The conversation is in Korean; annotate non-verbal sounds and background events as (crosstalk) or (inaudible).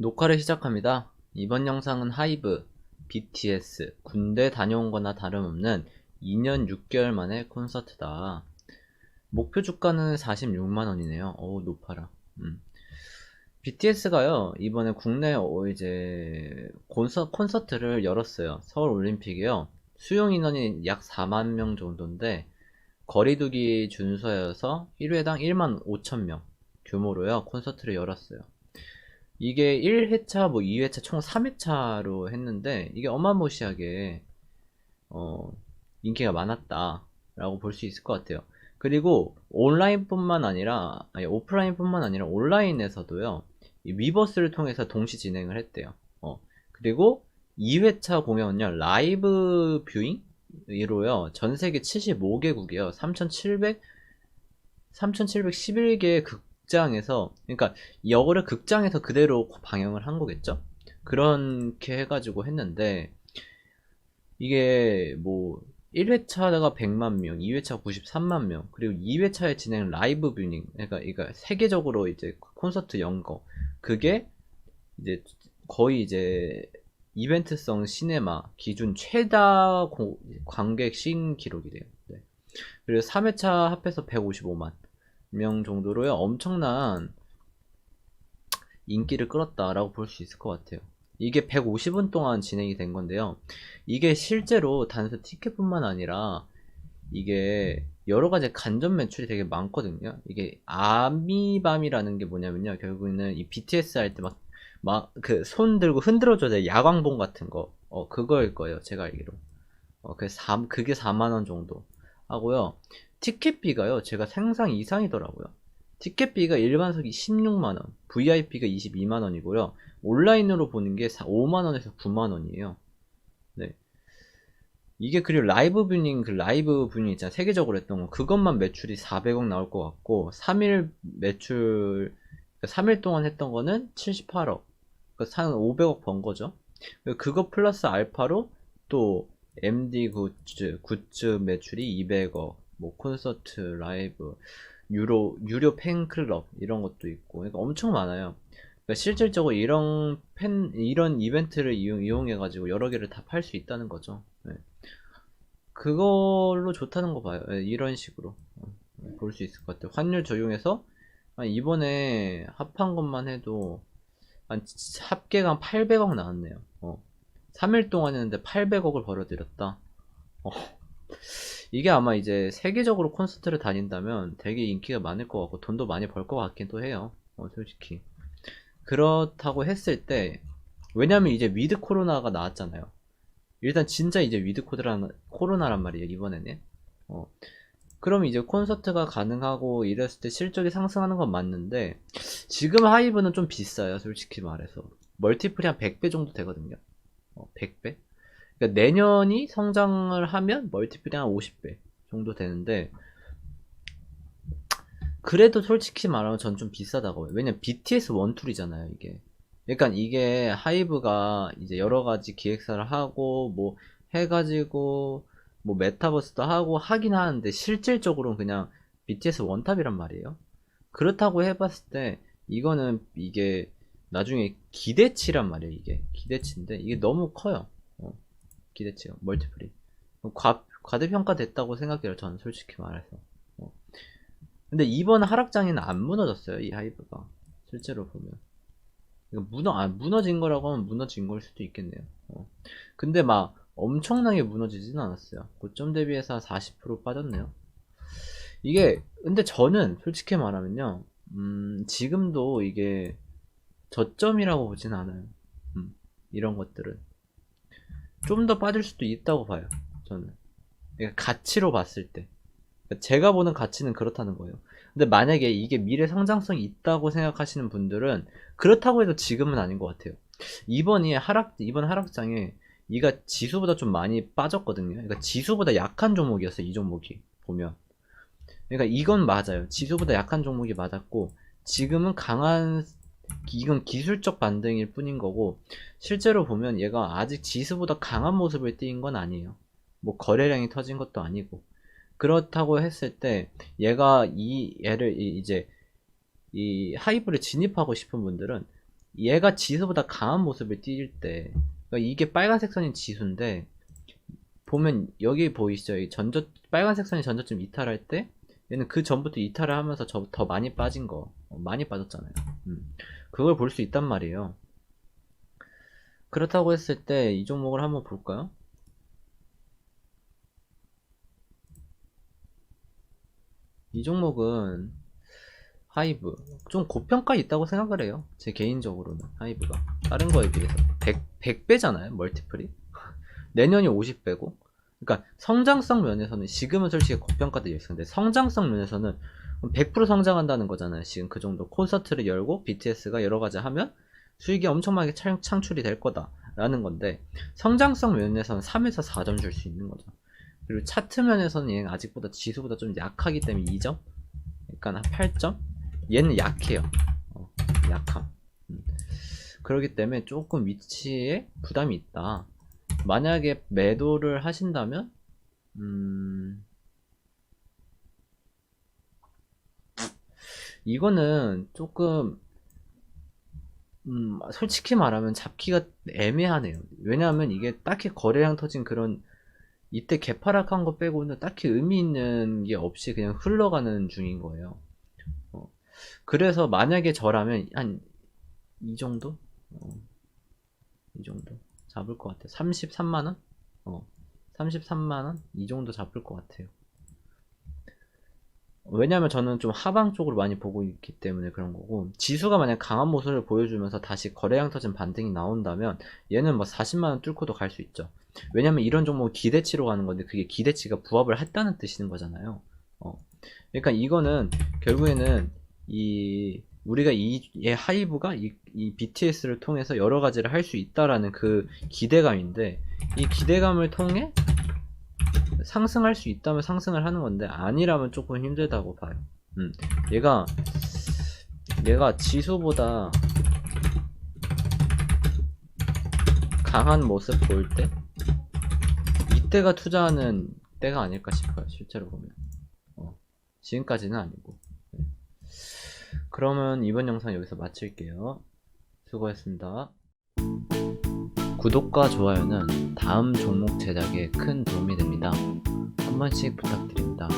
녹화를 시작합니다. 이번 영상은 하이브, BTS, 군대 다녀온 거나 다름없는 2년 6개월 만에 콘서트다. 목표 주가는 46만원이네요. 어우, 높아라. 음. BTS가요, 이번에 국내 어, 이제 콘서, 콘서트 를 열었어요. 서울 올림픽이요. 수용 인원이 약 4만 명 정도인데, 거리두기 준수하여서 1회당 1만 5천 명 규모로요, 콘서트를 열었어요. 이게 1회차, 뭐 2회차, 총 3회차로 했는데, 이게 어마무시하게, 어, 인기가 많았다 라고 볼 수 있을 것 같아요. 그리고 온라인뿐만 아니라, 아니, 오프라인뿐만 아니라 온라인에서도요, 이 위버스를 통해서 동시 진행을 했대요. 어, 그리고 2회차 공연은요, 라이브 뷰잉으로요, 전 세계 75개국이요, 3,700, 3,711개의 극 장에서, 그러니까 역을 극장에서 그대로 방영을 한 거겠죠? 그렇게 해가지고 했는데, 이게 뭐, 1회차가 100만 명, 2회차 93만 명, 그리고 2회차에 진행 라이브 뷰닝, 그러니까, 그러니까 세계적으로 이제 콘서트 연 거, 그게 이제 거의 이제 이벤트성 시네마 기준 최다 고- 관객 신기록이래요. 네. 그리고 3회차 합해서 155만 명 정도로요. 엄청난 인기를 끌었다라고 볼 수 있을 것 같아요. 이게 150분 동안 진행이 된 건데요. 이게 실제로 단순 티켓뿐만 아니라 이게 여러 가지 간접 매출이 되게 많거든요. 이게 아미밤이라는 게 뭐냐면요. 결국에는 이 BTS 할 때 막 막 그 손 들고 흔들어줘야 돼. 야광봉 같은 거. 어 그거일 거예요. 제가 알기로. 어 그게 4 그게 4만 원 정도 하고요. 티켓비가요. 제가 상상 이상이더라고요. 티켓비가 일반석이 16만 원, VIP가 22만 원이고요. 온라인으로 보는 게 5만 원에서 9만 원이에요. 네. 이게 그리고 라이브 뷰닝 그 라이브 뷰닝 있잖아 세계적으로 했던 거 그것만 매출이 400억 나올 것 같고 3일 매출 3일 동안 했던 거는 78억 그러니까 한 500억 번 거죠 그거 플러스 알파로 또 MD 굿즈 굿즈 매출이 200억 뭐 콘서트 라이브 유로 유료 팬클럽 이런 것도 있고 그러니까 엄청 많아요 그러니까 실질적으로 이런 팬 이런 이벤트를 이용, 이용해 가지고 여러 개를 다 팔 수 있다는 거죠 네. 그걸로 좋다는 거 봐요. 예, 이런 식으로 볼 수 있을 것 같아요. 환율 적용해서 한 이번에 합한 것만 해도 한 합계가 한 800억 나왔네요. 어. 3일 동안 했는데 800억을 벌어들였다. 어. 이게 아마 이제 세계적으로 콘서트를 다닌다면 되게 인기가 많을 것 같고 돈도 많이 벌 것 같기도 해요. 어, 솔직히. 그렇다고 했을 때 왜냐면 이제 위드 코로나가 나왔잖아요. 일단 진짜 이제 위드 코드란 코로나란 말이에요 이번에는 어 그럼 이제 콘서트가 가능하고 이랬을 때 실적이 상승하는 건 맞는데 지금 하이브는 좀 비싸요 솔직히 말해서 멀티플이 한 100배 정도 되거든요 어, 100배 그러니까 내년이 성장을 하면 멀티플이 한 50배 정도 되는데 그래도 솔직히 말하면 전 좀 비싸다고 해요 왜냐면 BTS 원툴이잖아요 이게 그러니까 이게 하이브가 이제 여러 가지 기획사를 하고 뭐 해가지고 뭐 메타버스도 하고 하긴 하는데 실질적으로는 그냥 BTS 원탑이란 말이에요. 그렇다고 해봤을 때 이거는 이게 나중에 기대치란 말이에요. 이게 기대치인데 이게 너무 커요. 어, 기대치가 멀티플이 과, 과대평가됐다고 생각해요. 저는 솔직히 말해서. 어. 근데 이번 하락장에는 안 무너졌어요. 이 하이브가 실제로 보면. 무너, 아, 무너진 거라고 하면 무너진 걸 수도 있겠네요. 어. 근데 막 엄청나게 무너지진 않았어요. 고점 대비해서 한40% 빠졌네요. 이게, 근데 저는 솔직히 말하면요, 음, 지금도 이게 저점이라고 보진 않아요. 음, 이런 것들은. 좀 더 빠질 수도 있다고 봐요. 저는. 그러니까 가치로 봤을 때. 그러니까 제가 보는 가치는 그렇다는 거예요. 근데 만약에 이게 미래 성장성이 있다고 생각하시는 분들은 그렇다고 해도 지금은 아닌 것 같아요. 이번이 하락, 이번 하락장에 이가 지수보다 좀 많이 빠졌거든요. 그러니까 지수보다 약한 종목이었어요. 이 종목이 보면. 그러니까 이건 맞아요. 지수보다 약한 종목이 맞았고 지금은 강한 이건 기술적 반등일 뿐인 거고 실제로 보면 얘가 아직 지수보다 강한 모습을 띈건 아니에요. 뭐 거래량이 터진 것도 아니고 그렇다고 했을 때 얘가 이 얘를 이- 이제 이 하이브를 진입하고 싶은 분들은 얘가 지수보다 강한 모습을 띄일 때 그러니까 이게 빨간색 선이 지수인데 보면 여기 보이시죠? 이 전저 빨간색 선이 전저점 이탈할 때 얘는 그 전부터 이탈을 하면서 저 더 많이 빠진 거 어, 많이 빠졌잖아요. 음. 그걸 볼 수 있단 말이에요. 그렇다고 했을 때 이 종목을 한번 볼까요? 이 종목은 하이브 좀 고평가 있다고 생각을 해요. 제 개인적으로는 하이브가 다른 거에 비해서 100, 100배잖아요. 멀티플이 (laughs) 내년이 50배고 그러니까 성장성 면에서는 지금은 솔직히 고평가되어 있어. 근데 성장성 면에서는 100% 성장한다는 거잖아요. 지금 그 정도 콘서트를 열고 BTS가 여러 가지 하면 수익이 엄청나게 창, 창출이 될 거다라는 건데 성장성 면에서는 3에서 4점 줄 수 있는 거죠. 그리고 차트 면에서는 얘는 아직보다 지수보다 좀 약하기 때문에 2점? 그러니까 한 8점? 얘는 약해요. 어, 약함. 음. 그렇기 때문에 조금 위치에 부담이 있다. 만약에 매도를 하신다면, 음, 이거는 조금, 음, 솔직히 말하면 잡기가 애매하네요. 왜냐하면 이게 딱히 거래량 터진 그런, 이때 개파락한 거 빼고는 딱히 의미 있는 게 없이 그냥 흘러가는 중인 거예요. 어, 그래서 만약에 저라면 한 이 정도? 어, 이 정도 잡을 것 같아요. 33만원? 어, 33만원? 이 정도 잡을 것 같아요. 왜냐면 저는 좀 하방 쪽으로 많이 보고 있기 때문에 그런 거고 지수가 만약 강한 모습을 보여주면서 다시 거래량 터진 반등이 나온다면 얘는 뭐 40만원 뚫고도 갈 수 있죠. 왜냐면 이런 종목 기대치로 가는 건데 그게 기대치가 부합을 했다는 뜻인 거잖아요. 어. 그러니까 이거는 결국에는 이 우리가 이의 하이브가 이, 이 BTS를 통해서 여러 가지를 할 수 있다라는 그 기대감인데 이 기대감을 통해 상승할 수 있다면 상승을 하는 건데 아니라면 조금 힘들다고 봐요. 음. 얘가 얘가 지수보다 강한 모습 보일 때 이때가 투자하는 때가 아닐까 싶어요. 실제로 보면. 어, 지금까지는 아니고. 네. 그러면 이번 영상 여기서 마칠게요. 수고했습니다. 구독과 좋아요는 다음 종목 제작에 큰 도움이 됩니다. 한 번씩 부탁드립니다.